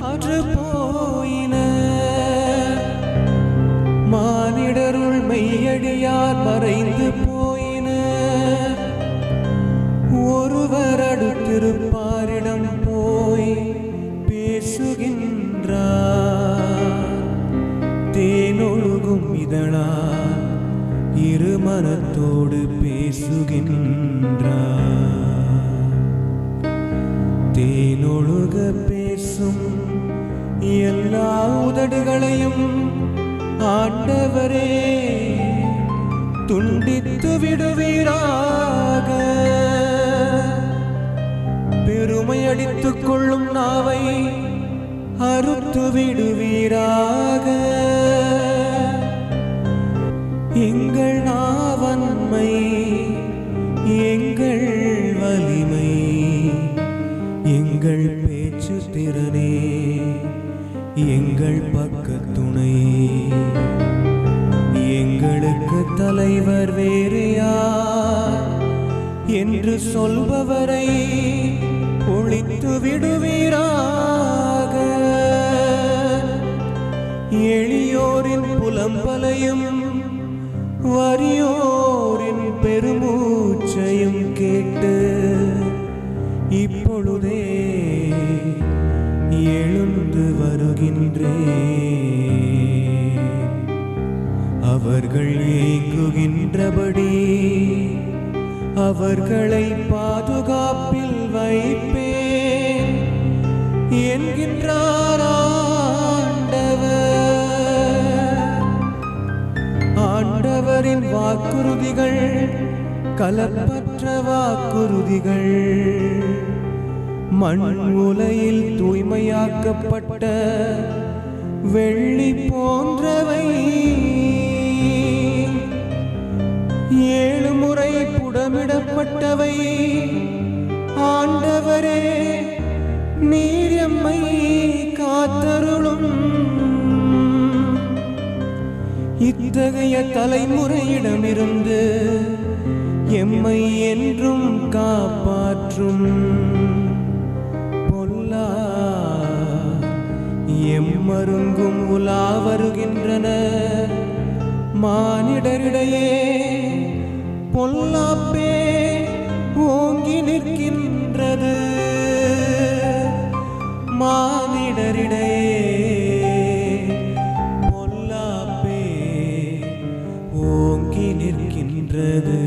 அற்று போயின. மானிடருள் மெய்யடியார் மறைந்து போயின. ஒருவர் அடுத்திருப்பாரிடம் போய் பேசுகின்றார். தேனொழுகும் இதழா இருமனத்தோடு பேசுகின்றார். எல்லா உதடுகளையும் ஆண்டவரே துண்டித்து விடுவீராக. பெருமை அடித்துக் கொள்ளும் நாவை அறுத்து விடுவீராக எங்கள் தலைவர் வேறு யார்? என்று சொல்பவரை ஒழித்து விடுவீராக. எளியோரின் புலம்பலையும் வறியோரின் பெருமூச்சையும் கேட்டு இப்பொழுதே எழுந்து வருகின்றேன். அவர்கள் ஏங்குகின்றபடி அவர்களை பாதுகாப்பில் வைப்பேன் என்கின்றார் ஆண்டவர். ஆண்டவரின் வாக்குறுதிகள் கலப்பற்ற வாக்குறுதிகள். மண் உலையில் தூய்மையாக்கப்பட்ட வெள்ளி போன்றவை புடமிடப்பட்டவை ஆண்டவரே நீர் எம்மை காத்தருளும். இத்தகைய தலைமுறையிடமிருந்து எம்மை என்றும் காப்பாற்றும். பொல்லா எம்மருங்கும் உலா வருகின்றன. மானிடரிடையே பொல்லாப்பே. ஓங்கி நிற்கின்றது. மானிடரிடையே பொல்லாப்பே ஓங்கி நிற்கின்றது.